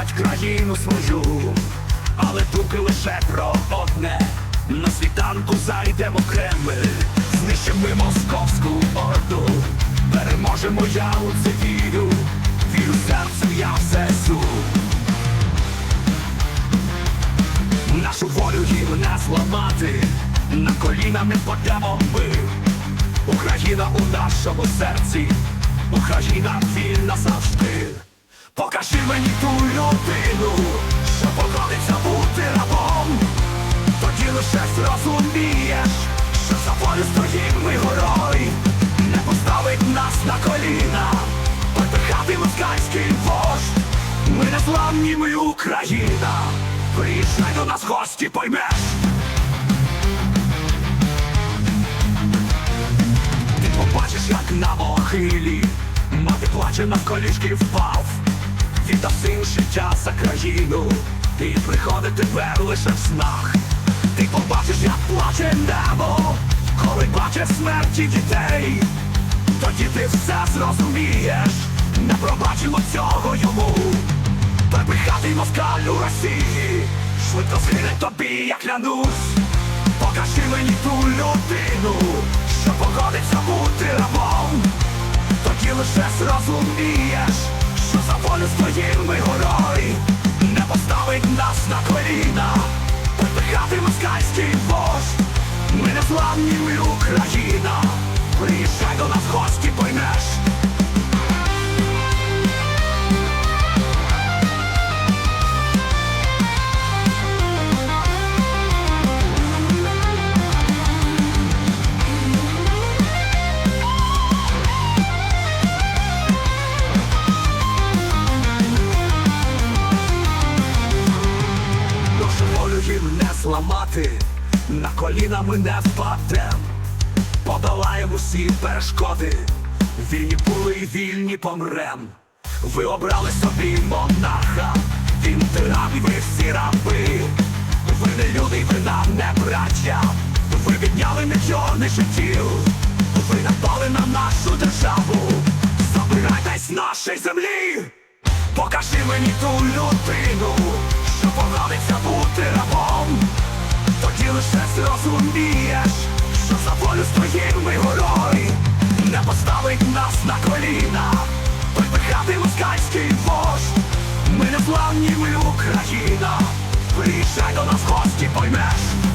боронять країну свою, але думки лише про одне. На світанку зайдемо Кремль, знищимо московську орду, переможемо я у це вірю, вірю серцем я в ЗСУ. Нашу волю їм не зламати, на коліна не впадемо ми. Україна у нашому серці, Україна вільна завжди. Покажи мені ту людину, що погодиться бути рабом. Тоді лише зрозумієш, що за волю стоїм ми горой, не поставить нас на коліна, і москальський вождь. Ми не зламні, ми Україна. Приїжджай до нас гості, поймеш. Ти побачиш, як на могилі Мати плаче на колішки впав Віддав син життя за країну. І приходить тепер лише в снах. Ти побачиш, як плаче небо Коли бачить смерті дітей. Тоді ти все зрозумієш Не пробачимо цього йому. Перепихати москаль у Росії Швидко згине тобі, я клянусь. Покажи мені ту людину, що погодиться бути рабом. Тоді лише зрозумієш, Ми ми Україна. Приїжджай до нас в гості, поймеш. Нашу волю їм не зламати, на коліна ми не впадем, подолаємо всі перешкоди, вільні були і вільні помрем. Ви обрали собі монарха, він тиран, ви всі раби. Ви не люди, ви нам не браття. Ви підняли мільйони життів, ви напали на нашу державу. Забирайтесь з нашої землі. Покажи мені ту людину, що погодиться бути ставить нас на коліна, той пихатий москальський вождь. Ми не зламні, ми Україна, приїжджай до нас гості поймеш.